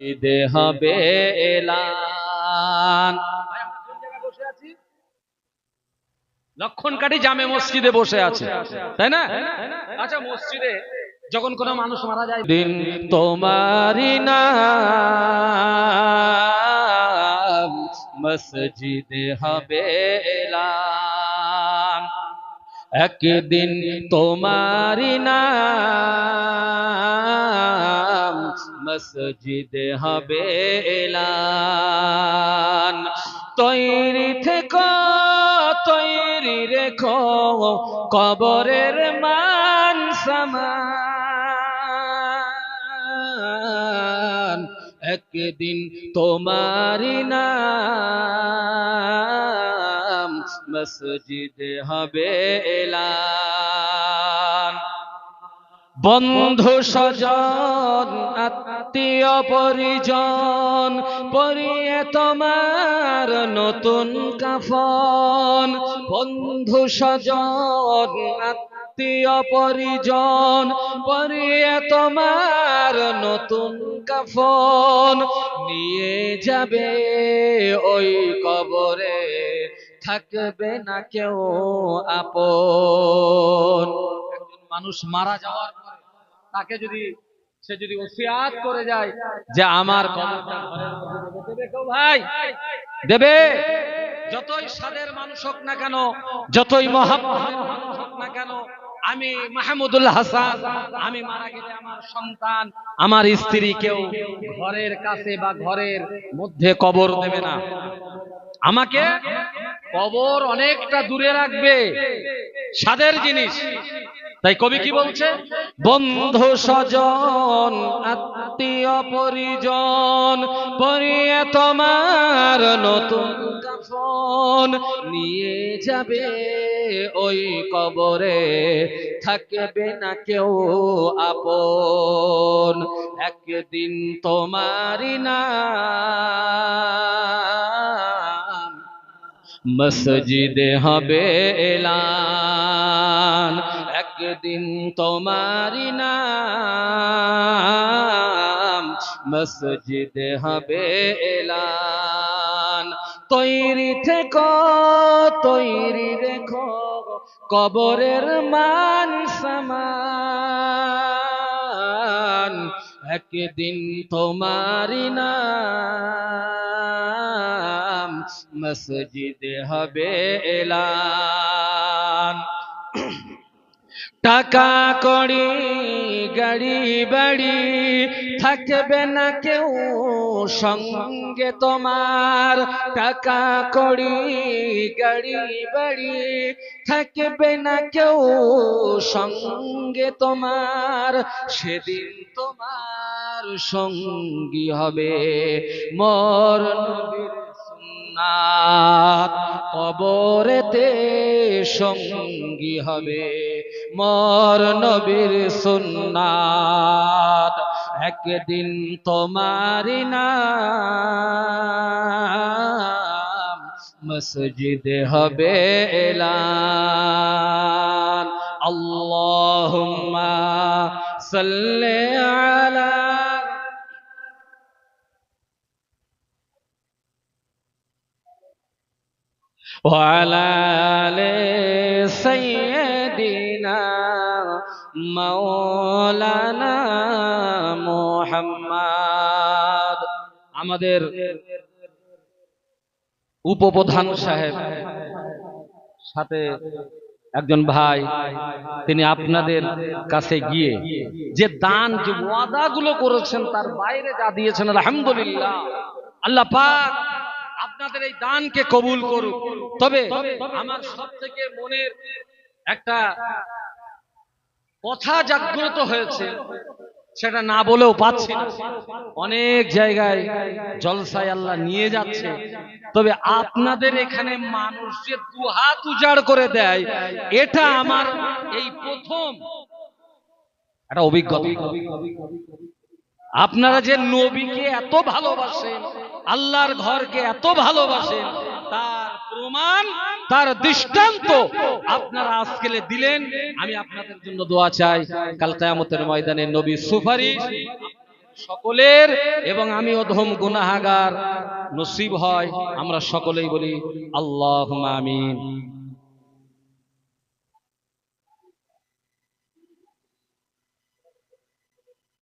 ঈদে হবে এলান। লক্ষণকারী জামে মসজিদে বসে আছে তাই না? আচ্ছা মসজিদে যখন কোনো মানুষ মারা যায় দিন তোমারি নাম মসজিদে হবে এলান। একদিন তোমারি নাম মসজিদে হবে এলান। তৈরি থেকো তৈরি রেখো কবরের মান সমান। একদিন তোমারি নাম মসজিদে হবে এলান। বন্ধু স্বজন, আত্মীয় পরিজন, পরিয়ে তোমার নতুন কাফন। বন্ধু স্বজন, আত্মীয় পরিজন, পরিয়ে তোমার নতুন কাফন। নিয়ে যাবে ওই কবরে, থাকবে না কেউ আপন। মানুষ মারা যাওয়ার পরে তাকে যদি, সে যদি ওসিয়াত করে যায় যে আমার ভাই? দেবে। যতই সাদের মানুষ হোক না কেন, যতই মহাব্বতের মানুষ হোক না কেন, আমি মাহমুদুল হাসান, আমি মারা গেলে আমার সন্তান, আমার স্ত্রী কেউ ঘরের কাছে বা ঘরের মধ্যে কবর দেবে না। আমাকে কবর অনেকটা দূরে রাখবে। সাদের জিনিস তাই কবি কি বলছে? বন্ধু স্বজন, আত্মীয় পরিজন, পরিয়ে তোমার নতুন কাফন নিয়ে যাবে ওই কবরে। থাকবে না কেউ আপন, একদিন তোমারি নাম। মসজিদে হবে এলান একদিন তোমারি নাম মসজিদে হবে এলান। তৈরি থেকো, তৈরি রেখো, কবরের মান সমান। একদিন তোমারি নাম মসজিদে হবে এলান। টাকা কড়ি, গাড়ি, বাড়ি থাকবে না কেউ সঙ্গে তোমার। টাকা কড়ি, গাড়ি, বাড়ি থাকবে না কেউ সঙ্গে তোমার। সেদিন তোমার সঙ্গী হবে মর নবীর কবরেতে সঙ্গী হবে। মর নবীর সুন্নাত একদিন তোমারি নাম মসজিদে হবে এলান আল্লাহুম্মা সাল্লি আলা وعلى آل سيدنا مولانا মুহাম্মদ আমাদের উপপ্রধান সাহেব সাথে একজন ভাই তিনি আপনাদের কাছে গিয়ে যে দান যে ওয়াদাগুলো করেছেন তার বাইরে যা দিয়েছেন আলহামদুলিল্লাহ আল্লাহ পাক আপনাদের এই দানকে কবুল করুক তবে আমার সব থেকে মনের একটা কথা জাগ্রত হয়েছে, সেটা না বলেও পাচ্ছি অনেক জায়গায় জলসায় আল্লাহ নিয়ে যাচ্ছে। তবে আপনাদের এখানে মানুষ যে দুহাত উজাড় করে দেয়, এটা আমার এই প্রথম একটা অভিজ্ঞতা। আপনারা যে নবীকে এত ভালোবাসেন, আল্লাহর ঘরকে এত ভালোবাসেন তার প্রমাণ, তার দৃষ্টান্ত আপনারা আজকেলে দিলেন। আমি আপনাদের জন্য দোয়া চাই, কাল কায়ামতের ময়দানে নবী সুপারিশ সকলের এবং আমি অধম গুনাহাগার নসিব হয়, আমরা সকলেই বলি আল্লাহ আমিন।